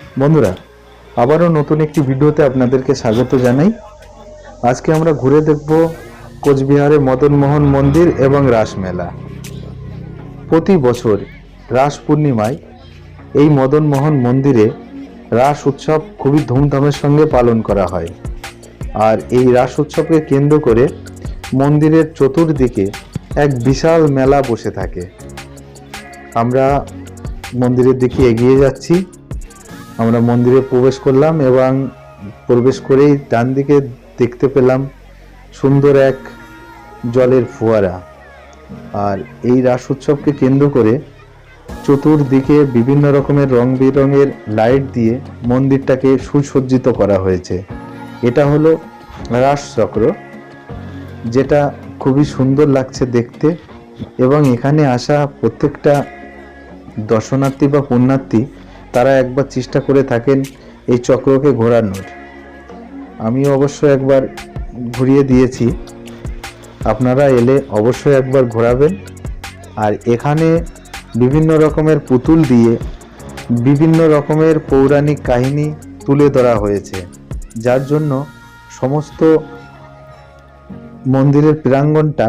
বন্ধুরা, আবারও নতুন একটি ভিডিওতে আপনাদেরকে স্বাগত জানাই। আজকে আমরা ঘুরে দেখব কোচবিহারের মদনমোহন মন্দির এবং রাসমেলা প্রতি বছর রাস পূর্ণিমায় এই মদনমোহন মন্দিরে রাস উৎসব খুবই ধুমধামের সঙ্গে পালন করা হয়। আর এই রাস উৎসবকে কেন্দ্র করে মন্দিরের চতুর্দিকে এক বিশাল মেলা বসে থাকে। আমরা মন্দিরের দিকে এগিয়ে যাচ্ছি। আমরা মন্দিরে প্রবেশ করলাম এবং প্রবেশ করেই ডান দিকে দেখতে পেলাম সুন্দর এক জলের ফোয়ারা। আর এই রাস উৎসবকে কেন্দ্র করে চতুর্দিকে বিভিন্ন রকমের রং বেরঙের লাইট দিয়ে মন্দিরটাকে সুসজ্জিত করা হয়েছে। এটা হলো রাস চক্র, যেটা খুবই সুন্দর লাগছে দেখতে এবং এখানে আসা প্রত্যেকটা দর্শনার্থী বা পুণ্যার্থী তারা একবার চেষ্টা করে থাকেন এই চক্রকে ঘোরানোর। আমি অবশ্য একবার ঘুরিয়ে দিয়েছি। আপনারা এলে অবশ্যই একবার ঘোরাবেন। আর এখানে বিভিন্ন রকমের পুতুল দিয়ে বিভিন্ন রকমের পৌরাণিক কাহিনী তুলে ধরা হয়েছে। যার জন্য সমস্ত মন্দিরের প্রাঙ্গণটা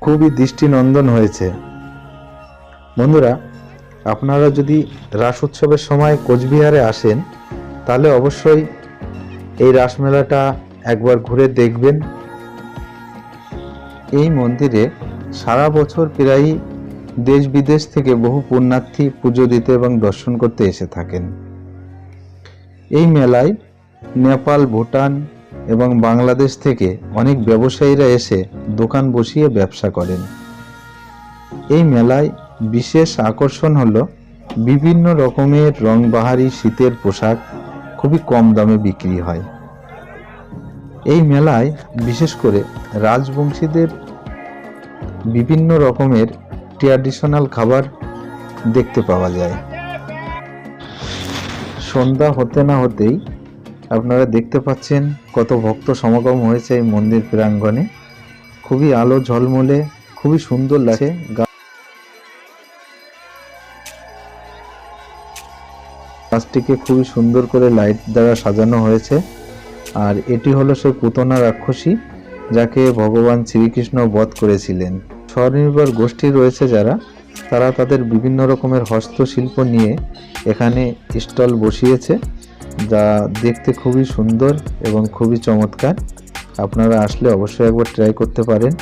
খুবই দৃষ্টিনন্দন হয়েছে। বন্ধুরা আপনারা যদি রাস উৎসবের সময় কোচবিহারে আসেন, তাহলে অবশ্যই এই রাসমেলাটা একবার ঘুরে দেখবেন। এই মন্দিরে সারা বছর প্রায়ই দেশ বিদেশ থেকে বহু পুণ্যার্থী পুজো দিতে এবং দর্শন করতে এসে থাকেন। এই মেলায় নেপাল, ভুটান এবং বাংলাদেশ থেকে অনেক ব্যবসায়ীরা এসে দোকান বসিয়ে ব্যবসা করেন। এই মেলায় বিশেষ আকর্ষণ হলো বিভিন্ন রকমের রংবাহারি শীতের পোশাক খুবই কম দামে বিক্রি হয়। এই মেলায় বিশেষ করে রাজবংশীদের বিভিন্ন রকমের ট্র্যাডিশনাল খাবার দেখতে পাওয়া যায়। সন্ধ্যা হতে না হতেই আপনারা দেখতে পাচ্ছেন কত ভক্ত সমাগম হয়েছে এই মন্দির প্রাঙ্গণে। খুবই আলো ঝলমলে, খুবই সুন্দর লাগছে। গাছটিকে খুবই সুন্দর করে লাইট দ্বারা সাজানো হয়েছে। আর এটি হলো সেই পুতনা রাক্ষসী, যাকে ভগবান শ্রীকৃষ্ণ বধ করেছিলেন। স্বনির্ভর গোষ্ঠী রয়েছে যারা, তারা তাদের বিভিন্ন রকমের হস্তশিল্প নিয়ে এখানে স্টল বসিয়েছে, যা দেখতে খুবই সুন্দর এবং খুবই চমৎকার। আপনারা আসলে অবশ্যই একবার ট্রাই করতে পারেন।